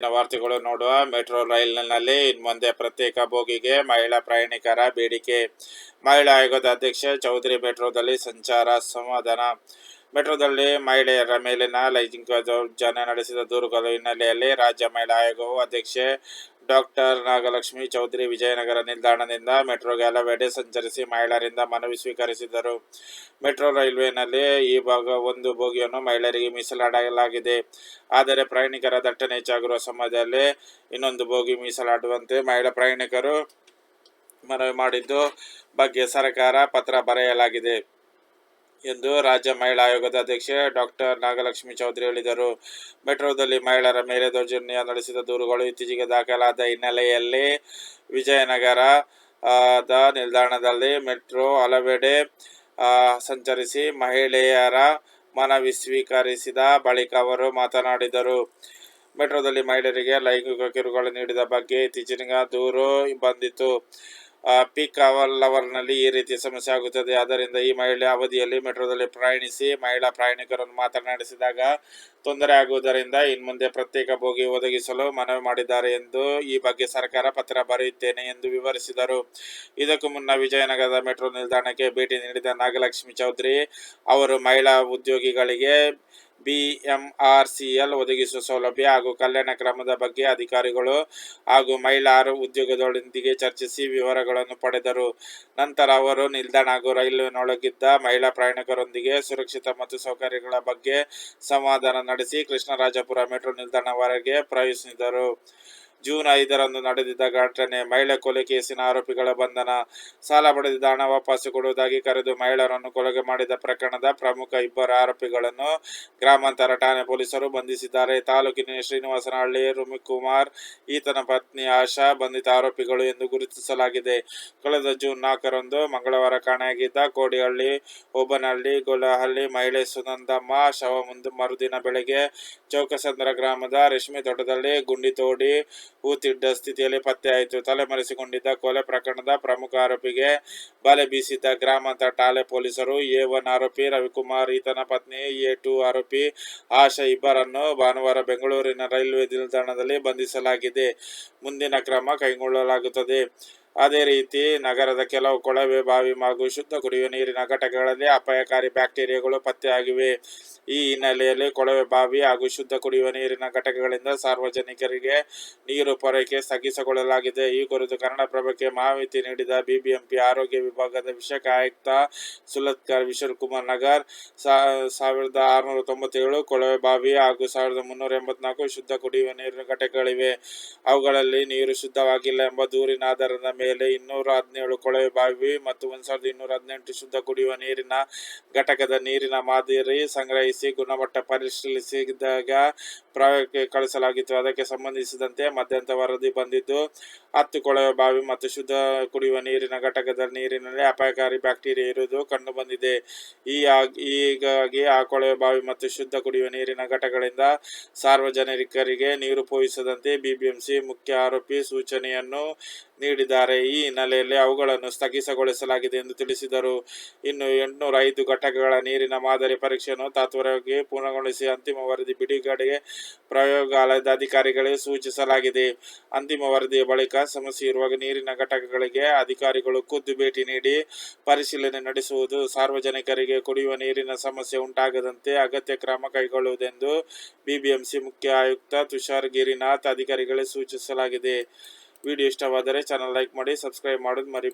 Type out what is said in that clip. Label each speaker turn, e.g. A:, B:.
A: ವಾರ್ತೆಗಳು ನೋಡುವ ಮೆಟ್ರೋ ರೈಲಿನಲ್ಲಿ ಇನ್ಮುಂದೆ ಪ್ರತ್ಯೇಕ ಬೋಗಿಗೆ ಮಹಿಳಾ ಪ್ರಯಾಣಿಕರ ಬೇಡಿಕೆ. ಮಹಿಳಾ ಆಯೋಗದ ಅಧ್ಯಕ್ಷ ಚೌಧರಿ ಮೆಟ್ರೋದಲ್ಲಿ ಸಂಚಾರ ಸಮಾಧಾನ ಮೆಟ್ರೋದಲ್ಲಿ ಮಹಿಳೆಯರ ಮೇಲಿನ ಲೈಂಗಿಕ ದೌರ್ಜನ್ಯ ನಡೆಸಿದ ದೂರುಗಳ ಹಿನ್ನೆಲೆಯಲ್ಲಿ ರಾಜ್ಯ ಮಹಿಳಾ ಆಯೋಗವು ಅಧ್ಯಕ್ಷೆ ಡಾಕ್ಟರ್ ನಾಗಲಕ್ಷ್ಮಿ ಚೌಧರಿ ವಿಜಯನಗರ ನಿಲ್ದಾಣದಿಂದ ಮೆಟ್ರೋ ಹಲವೆಡೆ ಸಂಚರಿಸಿ ಮಹಿಳೆಯರಿಂದ ಮನವಿ ಸ್ವೀಕರಿಸಿದರು. ಮೆಟ್ರೋ ರೈಲ್ವೆನಲ್ಲಿ ಈ ಭಾಗ ಒಂದು ಬೋಗಿಯನ್ನು ಮಹಿಳೆಯರಿಗೆ ಮೀಸಲಾಡಲಾಗಿದೆ. ಆದರೆ ಪ್ರಯಾಣಿಕರ ದಟ್ಟಣೆ ಹೆಚ್ಚಾಗಿರುವ ಸಮಯದಲ್ಲಿ ಇನ್ನೊಂದು ಬೋಗಿ ಮೀಸಲಾಡುವಂತೆ ಮಹಿಳಾ ಪ್ರಯಾಣಿಕರು ಮನವಿ ಮಾಡಿದ್ದು ಬಗ್ಗೆ ಸರ್ಕಾರ ಪತ್ರ ಬರೆಯಲಾಗಿದೆ. ಎಂದು ರಾಜ್ಯ ಮಹಿಳಾ ಆಯೋಗದ ಅಧ್ಯಕ್ಷೆ ಡಾಕ್ಟರ್ ನಾಗಲಕ್ಷ್ಮಿ ಚೌಧರಿ ಹೇಳಿದರು. ಮೆಟ್ರೋದಲ್ಲಿ ಮಹಿಳೆಯರ ಮೇಲೆ ದೌರ್ಜನ್ಯ ನಡೆಸಿದ ದೂರುಗಳು ಇತ್ತೀಚೆಗೆ ದಾಖಲಾದ ಹಿನ್ನೆಲೆಯಲ್ಲಿ ವಿಜಯನಗರ ದ ನಿಲ್ದಾಣದಲ್ಲಿ ಮೆಟ್ರೋ ಹಲವೆಡೆ ಸಂಚರಿಸಿ ಮಹಿಳೆಯರ ಮನವಿ ಸ್ವೀಕರಿಸಿದ ಬಳಿಕ ಅವರು ಮಾತನಾಡಿದರು. ಮೆಟ್ರೋದಲ್ಲಿ ಮಹಿಳೆಯರಿಗೆ ಲೈಂಗಿಕ ಕಿರುಕುಳ ನೀಡಿದ ಬಗ್ಗೆ ಇತ್ತೀಚಿನ ದೂರು ಬಂದಿತ್ತು. ಆ, ಪೀಕ್ ಅವರ್ ಅವರ್ನಲ್ಲಿ ಈ ರೀತಿ ಸಮಸ್ಯೆ ಆಗುತ್ತದೆ. ಆದ್ದರಿಂದ ಈ ಮಹಿಳೆ ಅವಧಿಯಲ್ಲಿ ಮೆಟ್ರೋದಲ್ಲಿ ಪ್ರಯಾಣಿಸಿ, ಮಹಿಳಾ ಪ್ರಯಾಣಿಕರನ್ನು ಮಾತನಾಡಿಸಿದಾಗ ತೊಂದರೆ ಆಗುವುದರಿಂದ ಇನ್ಮುಂದೆ ಪ್ರತ್ಯೇಕ ಬೋಗಿ ಒದಗಿಸಲು ಮನವಿ ಮಾಡಿದ್ದಾರೆ ಎಂದು ಈ ಬಗ್ಗೆ ಸರ್ಕಾರ ಪತ್ರ ಬರೆಯುತ್ತೇನೆ ಎಂದು ವಿವರಿಸಿದರು. ಇದಕ್ಕೂ ಮುನ್ನ ವಿಜಯನಗರದ ಮೆಟ್ರೋ ನಿಲ್ದಾಣಕ್ಕೆ ಭೇಟಿ ನೀಡಿದ ನಾಗಲಕ್ಷ್ಮಿ ಚೌಧರಿ ಅವರು ಮಹಿಳಾ ಉದ್ಯೋಗಿಗಳಿಗೆ ಬಿಎಂಆರ್ಸಿಎಲ್ ಒದಗಿಸುವ ಸೌಲಭ್ಯ ಹಾಗೂ ಕಲ್ಯಾಣ ಕ್ರಮದ ಬಗ್ಗೆ ಅಧಿಕಾರಿಗಳು ಹಾಗೂ ಮಹಿಳಾರು ಉದ್ಯೋಗದೊಂದಿಗೆ ಚರ್ಚಿಸಿ ವಿವರಗಳನ್ನು ಪಡೆದರು. ನಂತರ ಅವರು ನಿಲ್ದಾಣ ಹಾಗೂ ರೈಲಿನೊಳಗಿದ್ದ ಮಹಿಳಾ ಪ್ರಯಾಣಿಕರೊಂದಿಗೆ ಸುರಕ್ಷಿತ ಮತ್ತು ಸೌಕರ್ಯಗಳ ಬಗ್ಗೆ ಸಂವಾದ ನಡೆಸಿ ಕೃಷ್ಣರಾಜಪುರ ಮೆಟ್ರೋ ನಿಲ್ದಾಣವರೆಗೆ ಪ್ರವೇಶಿಸಿದರು. ಜೂನ್ ಐದರಂದು ನಡೆದಿದ್ದ ಘಟನೆ, ಮಹಿಳೆ ಕೊಲೆ ಕೇಸಿನ ಆರೋಪಿಗಳ ಬಂಧನ, ಸಾಲ ಪಡೆದಿದ್ದ ಹಣ ವಾಪಸ್ಸು ಕೊಡುವುದಾಗಿ ಕರೆದು ಮಹಿಳೆಯರನ್ನು ಕೊಲೆಗೆ ಮಾಡಿದ ಪ್ರಕರಣದ ಪ್ರಮುಖ ಇಬ್ಬರು ಆರೋಪಿಗಳನ್ನು ಗ್ರಾಮಾಂತರ ಠಾಣೆ ಪೊಲೀಸರು ಬಂಧಿಸಿದ್ದಾರೆ. ತಾಲೂಕಿನ ಶ್ರೀನಿವಾಸನಹಳ್ಳಿ, ರುಮಿಕುಮಾರ್, ಈತನ ಪತ್ನಿ ಆಶಾ ಬಂಧಿತ ಆರೋಪಿಗಳು ಎಂದು ಗುರುತಿಸಲಾಗಿದೆ. ಕಳೆದ ಜೂನ್ ನಾಲ್ಕರಂದು ಮಂಗಳವಾರ ಕಾಣೆಯಾಗಿದ್ದ ಕೋಡಿಹಳ್ಳಿ ಓಬನಹಳ್ಳಿ ಗೊಲಹಳ್ಳಿ ಮಹಿಳೆ ಸುನಂದಮ್ಮ ಶವ ಮುಂದೆ ಮರುದಿನ ಬೆಳಗ್ಗೆ ಚೌಕಸಂದ್ರ ಗ್ರಾಮದ ರೇಷ್ಮೆ ತೋಟದಲ್ಲಿ ಗುಂಡಿ ತೋಡಿ ಹೂತಿಡ್ಡ ಸ್ಥಿತಿಯಲ್ಲಿ ಪತ್ತೆಯಾಯಿತು ತಲೆಮರೆಸಿಕೊಂಡಿದ್ದ ಕೊಲೆ ಪ್ರಕರಣದ ಪ್ರಮುಖ ಆರೋಪಿಗೆ ಬಲೆ ಬೀಸಿದ್ದ ಗ್ರಾಮಾಂತರ ಠಾಣೆ ಪೊಲೀಸರು ಎ ಒನ್ ಆರೋಪಿ, ರವಿಕುಮಾರ್, ಈತನ ಪತ್ನಿ, ಎ ಟು ಆರೋಪಿ ಆಶಾ ಇಬ್ಬರನ್ನು ಭಾನುವಾರ ಬೆಂಗಳೂರಿನ ರೈಲ್ವೆ ನಿಲ್ದಾಣದಲ್ಲಿ ಬಂಧಿಸಲಾಗಿದೆ. ಮುಂದಿನ ಕ್ರಮ ಕೈಗೊಳ್ಳಲಾಗುತ್ತದೆ. ಅದೇ ರೀತಿ ನಗರದ ಕೆಲವು ಕೊಳವೆ, ಬಾವಿ ಹಾಗೂ ಶುದ್ಧ ಕುಡಿಯುವ ನೀರಿನ ಘಟಕಗಳಲ್ಲಿ ಅಪಾಯಕಾರಿ ಬ್ಯಾಕ್ಟೀರಿಯಾಗಳು ಪತ್ತೆಯಾಗಿವೆ. ಈ ಹಿನ್ನೆಲೆಯಲ್ಲಿ ಕೊಳವೆ, ಬಾವಿ ಹಾಗೂ ಶುದ್ಧ ಕುಡಿಯುವ ನೀರಿನ ಘಟಕಗಳಿಂದ ಸಾರ್ವಜನಿಕರಿಗೆ ನೀರು ಪೂರೈಕೆ ಸ್ಥಗಿಸಿಕೊಳ್ಳಲಾಗಿದೆ ಈ ಕುರಿತು ಕನ್ನಡಪ್ರಭಕ್ಕೆ ಮಾಹಿತಿ ನೀಡಿದ ಬಿಬಿಎಂಪಿ ಆರೋಗ್ಯ ವಿಭಾಗದ ವಿಶೇಷ ಆಯುಕ್ತ ಸುಲತ್ಕರ್ ವಿಶ್ವಕುಮಾರ್ ನಗರ್ ಸಾ- ಸಾವಿರದ ಆರುನೂರ ತೊಂಬತ್ತೇಳು ಕೊಳವೆ, ಬಾವಿ ಹಾಗೂ ಸಾವಿರದ ಮುನ್ನೂರ ಎಂಬತ್ನಾಲ್ಕು ಶುದ್ಧ ಕುಡಿಯುವ ನೀರಿನ ಘಟಕಗಳಿವೆ. ಅವುಗಳಲ್ಲಿ ನೀರು ಶುದ್ಧವಾಗಿಲ್ಲ ಎಂಬ ದೂರಿನ ಆಧಾರದ ಮೇಲೆ ಇನ್ನೂರ ಹದಿನೇಳು ಕೊಳವೆ ಬಾವಿ ಮತ್ತು ಒಂದು ಸಾವಿರದ ಇನ್ನೂರ ಹದಿನೆಂಟು ಶುದ್ಧ ಕುಡಿಯುವ ನೀರಿನ ಘಟಕದ ನೀರಿನ ಮಾದರಿ ಸಂಗ್ರಹಿಸಿ ಗುಣಮಟ್ಟ ಪರಿಶೀಲಿಸಿದಾಗ ಪ್ರಯೋಗಕ್ಕೆ ಕಳಿಸಲಾಗಿತ್ತು. ಅದಕ್ಕೆ ಸಂಬಂಧಿಸಿದಂತೆ ಮಧ್ಯಂತರ ವರದಿ ಬಂದಿದ್ದು ಹತ್ತು ಕೊಳವೆ ಬಾವಿ ಮತ್ತು ಶುದ್ಧ ಕುಡಿಯುವ ನೀರಿನ ಘಟಕದ ನೀರಿನಲ್ಲಿ ಅಪಾಯಕಾರಿ ಬ್ಯಾಕ್ಟೀರಿಯಾ ಇರುವುದು ಕಂಡುಬಂದಿದೆ ಈ ಆಗ್- ಹೀಗಾಗಿ ಆ ಕೊಳವೆ ಬಾವಿ ಮತ್ತು ಶುದ್ಧ ಕುಡಿಯುವ ನೀರಿನ ಘಟಕಗಳಿಂದ ಸಾರ್ವಜನಿಕರಿಗೆ ನೀರು ಪೋಯಿಸದಂತೆ ಬಿಬಿಎಂಸಿ ಮುಖ್ಯ ಆರೋಪಿ ಸೂಚನೆಯನ್ನು ನೀಡಿದ್ದಾರೆ. ಈ ಹಿನ್ನೆಲೆಯಲ್ಲಿ ಅವುಗಳನ್ನು ಸ್ಥಗಿತಗೊಳಿಸಲಾಗಿದೆ ಎಂದು ತಿಳಿಸಿದರು. ಇನ್ನು ಎಂಟುನೂರ ಐದು ಘಟಕಗಳ ನೀರಿನ ಮಾದರಿ ಪರೀಕ್ಷೆಯನ್ನು ತಾತ್ವರವಾಗಿ ಪೂರ್ಣಗೊಳಿಸಿ ಅಂತಿಮ ವರದಿ ಬಿಡುಗಡೆಗೆ ಪ್ರಯೋಗಾಲಯದ ಅಧಿಕಾರಿಗಳಿಗೆ ಸೂಚಿಸಲಾಗಿದೆ. ಅಂತಿಮ ವರದಿಯ ಬಳಿಕ ಸಮಸ್ಯೆ ಇರುವಾಗ ನೀರಿನ ಘಟಕಗಳಿಗೆ ಅಧಿಕಾರಿಗಳು ಖುದ್ದು ಭೇಟಿ ನೀಡಿ ಪರಿಶೀಲನೆ ನಡೆಸುವುದು ಸಾರ್ವಜನಿಕರಿಗೆ ಕುಡಿಯುವ ನೀರಿನ ಸಮಸ್ಯೆ ಉಂಟಾಗದಂತೆ ಅಗತ್ಯ ಕ್ರಮ ಕೈಗೊಳ್ಳುವುದೆಂದು ಬಿಬಿಎಂಸಿ ಮುಖ್ಯ ಆಯುಕ್ತ ತುಷಾರ್ ಗಿರಿನಾಥ್ ಅಧಿಕಾರಿಗಳಿಗೆ ಸೂಚಿಸಲಾಗಿದೆ. ವಿಡಿಯೋ ಇಷ್ಟವಾದರೆ ಚಾನಲ್ ಲೈಕ್ ಮಾಡಿ ಸಬ್ಸ್ಕ್ರೈಬ್ ಮಾಡೋದು ಮರಿ